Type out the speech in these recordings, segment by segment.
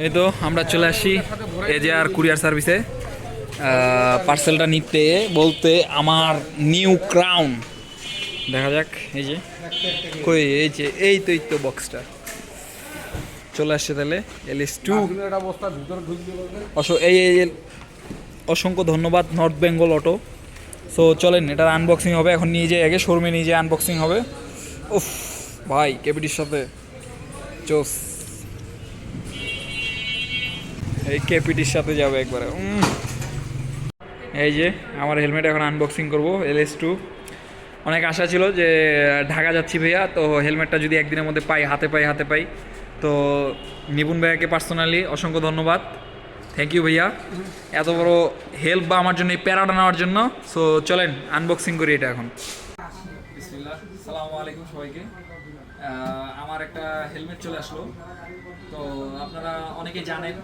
এই তো, আমরা চলে আসি এ যে আর কুরিয়ার সার্ভিসে। পার্সেলটা নিতে বলতে আমার নিউ ক্রাউন। দেখা যাক, এই যে। কই, এই যে, এই তো এই তো বক্সটা। চলে আসছে তাহলে এল এস টু এই, এই- অসংখ্য ধন্যবাদ নর্থ বেঙ্গল অটো। সো, চলেন, এটার আনবক্সিং হবে, এখন নিয়ে যাই আগে, শোরুমে নিয়ে যাই আনবক্সিং হবে। উফ, ভাই, কেবিটির সাথে। চোস। এই কেপিটির সাথে যাবে একবারে। এই যে, আমার হেলমেট এখন আনবক্সিং করব এল এস টু অনেক আশা ছিল যে ঢাকা যাচ্ছি ভাইয়া, তো হেলমেটটা যদি একদিনের মধ্যে পাই, হাতে পাই হাতে পাই। তো নিপুণ ভাইয়াকে পার্সোনালি অসংখ্য ধন্যবাদ। থ্যাংক ইউ ভাইয়া। এত বড় হেল্প বা আমার জন্য, এই প্যারাটা নেওয়ার জন্য। সো চলেন আনবক্সিং করি এটা এখন। আলাইকুম সবাইকে। আমার একটা হেলমেট চলে আসলো। তো আপনারা অনেকে জানেন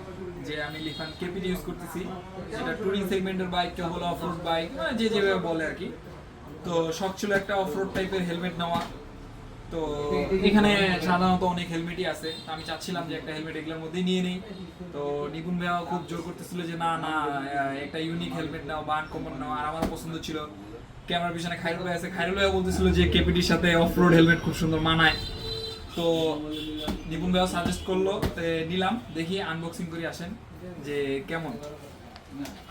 যে আমি লিফান কেপিটি ইউজ করতেছি, যেটা টুরিং সেগমেন্টের বাইক কেউ বলে অফরোড বাইক যে যেভাবে বলে আর কি। তো শখ ছিল একটা অফরোড টাইপের হেলমেট নেওয়া। তো এখানে সাধারণত অনেক হেলমেটই আছে। আমি চাচ্ছিলাম যে একটা হেলমেট এগুলোর মধ্যেই নিয়ে নিই। তো নিপুণ ভাইয়া খুব জোর করতেছিল যে, না না একটা ইউনিক হেলমেট নাও, বা আনকমন নাও। আর আমার পছন্দ ছিল। ক্যামেরার পিছনে খাইরুল ভাই আছে। খাইরুল ভাইয়া বলতেছিল যে কেপিটির সাথে অফ রোড হেলমেট খুব সুন্দর মানায়। তো নিপুণ ভাইয়া সাজেস্ট করল, তো নিলাম, দেখি আনবক্সিং করে আসেন, যে কেমন।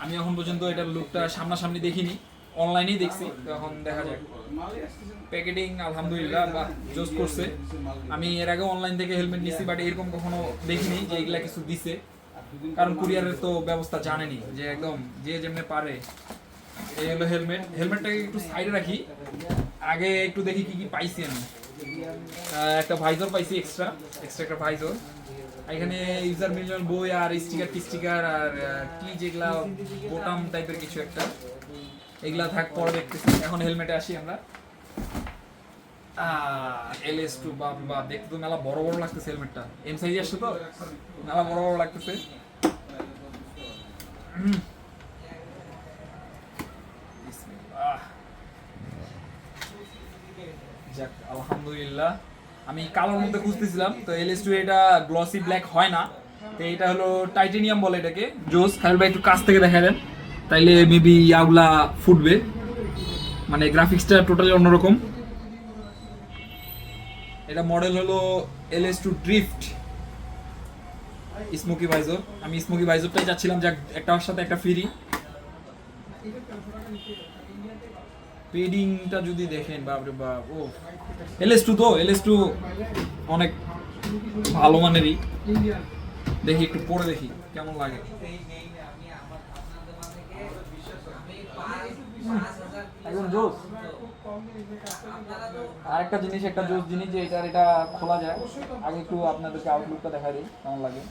আমি এখন পর্যন্ত এটার লুকটা সামনাসামনি দেখিনি অনলাইনেই দেখছি এখন দেখা যাক। প্যাকেটিং আলহামদুলিল্লাহ, বা জোস করছে। আমি এর আগে অনলাইন থেকে হেলমেট নিছি বাট এরকম কখনো দেখিনি যে এগুলা কিছু দিছে। কারণ কুরিয়ারের তো ব্যবস্থা জানেনি, যে একদম যে যেমনি পারে, এই হলো হেলমেট হেলমেটটাকে একটু সাইডে রাখি। আগে একটু দেখি কি কি পাইছি আমি। একটা ভাইজর পাইছি এক্সট্রা এক্সট্রা একটা ভাইজর এখানে ইউজার মিলিয়ন বই আর স্টিকার টিস্টিকার আর কি যেগুলা বোটাম টাইপের কিছু একটা। এগুলা থাক, পরে দেখতেছি। এখন হেলমেটে আসি আমরা। এল এস টু বাপ বাপ দেখতে তো মেলা বড় বড় লাগতেছে হেলমেটটা এম সাইজ আসছে তো? মেলা বড় বড় লাগতেছে হুম। বিসমিল্লাহ। যাক আলহামদুলিল্লাহ আমি কালোর মধ্যে খুঁজতেছিলাম, তো এল এস টু এটা গ্লসি ব্ল্যাক হয় না। তো এটা হলো টাইটেনিয়াম বলে এটাকে। জোস খাইল ভাই একটু কাছ থেকে দেখা দেন। তাইলে মেবি ইয়াগুলা ফুটবে। মানে গ্রাফিক্সটা টোটালি অন্যরকম। এটা মডেল হলো L S two drift smoky visor আমি স্মোকি ভাইজরটাই চাচ্ছিলাম যে একটার সাথে একটা ফ্রি পেডিংটা যদি দেখেন বাপরে বাপ ও এলএস টু তো এলএস টু অনেক ভালো মানেরই। দেখি একটু পরে দেখি কেমন লাগে। আরেকটা জিনিস একটা জোস জিনিস যে এটার এটা খোলা যায়। আগে একটু আপনাদেরকে আউটলুকটা দেখা দিই কেমন লাগে।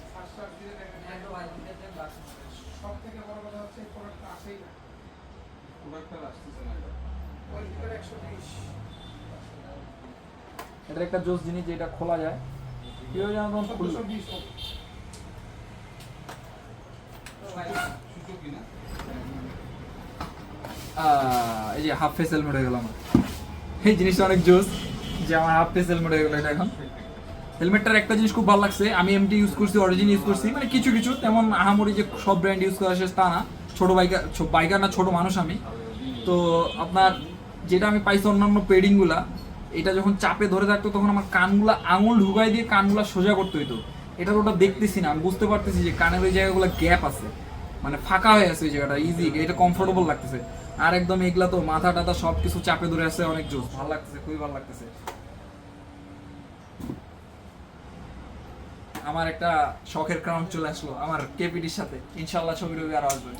এটা একটা জোস জিনিস যে এটা খোলা যায়। কীভাবে যেন তখন খুললো এই যে হাফ ফেস হেলমেট হয়ে গেল আমার। এই জিনিসটা অনেক জোস যে আমার হাফ ফেস হেলমেট হয়ে গেল এটা এখন। হেলমেটটার একটা জিনিস খুব ভালো লাগছে আমি এমটি ইউজ করছি অরিজিন ইউজ করছি মানে কিছু কিছু তেমন আহামরি যে সব ব্র্যান্ড ইউজ করা শেষ তা না। ছোট বাইকার বাইকার না ছোট মানুষ আমি। তো আপনার যেটা আমি পাইছি অন্যান্য পেডিংগুলা, এটা যখন চাপে ধরে থাকতো তখন আমার কানগুলা আঙুল ঢুকাই দিয়ে কানগুলা সোজা করতে হইতো। এটা ওটা দেখতেছি না, আমি বুঝতে পারতেছি যে কানের ওই জায়গাগুলো গ্যাপ আছে। মানে ফাঁকা হয়ে আছে ওই জায়গাটা ইজি এটা কমফোর্টেবল লাগতেছে। আর একদম এগুলা তো মাথা টাথা সব কিছু চাপে ধরে আছে, অনেক জোস, ভালো লাগতেছে, খুবই ভালো লাগতেছে। আমার একটা শখের ক্রাউন চলে আসলো, আমার কেপিটির সাথে। ইনশাল্লাহ ছবি টবি আরও আসবে।